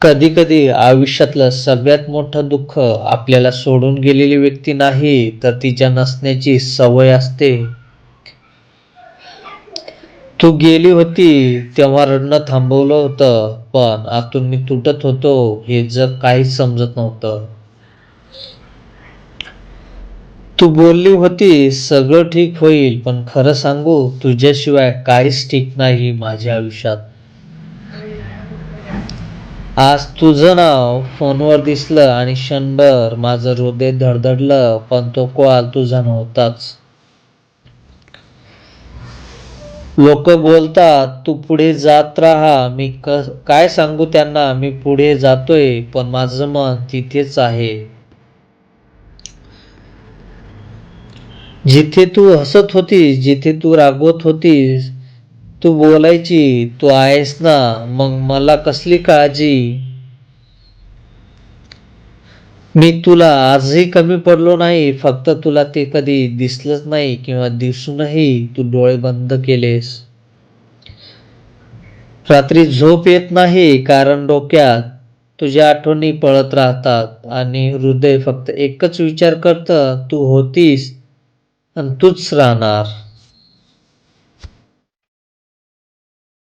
कधी कधी आयुष्यातलं सगळ्यात मोठं दुःख आपल्याला सोडून गेलेली व्यक्ती नाही तर तिच्या नसण्याची सवय असते. तू गेली होती तेव्हा रडणं थांबवलं होतं पण आतून मी तुटत होतो हे जग काहीच समजत नव्हतं. तू बोलली होती सगळं ठीक होईल पण खरं सांगू तुझ्याशिवाय काहीच ठीक नाही माझ्या आयुष्यात. आज तुझं नाव फोनवर दिसलं आणि क्षणभर माझं हृदय धडधडलं पण तो कॉल तुझा नव्हताच. लोक बोलतात तू पुढे जात राहा. मी क काय सांगू त्यांना? मी पुढे जातोय पण माझं मन तिथेच आहे. जिथे तू हसत होतीस जिथे तू रागवत होतीस तू बोलायची तू आहेस ना मग मला कसली काळजी? मी तुला आजही कमी पडलो नाही फक्त तुला ते कधी दिसलंच नाही किंवा दिसूनही तू डोळे बंद केलेस. रात्री झोप येत नाही कारण डोक्यात तुझ्या आठवणी पळत राहतात आणि हृदय फक्त एकच विचार करतं तू होतीस आणि तूच राहणार.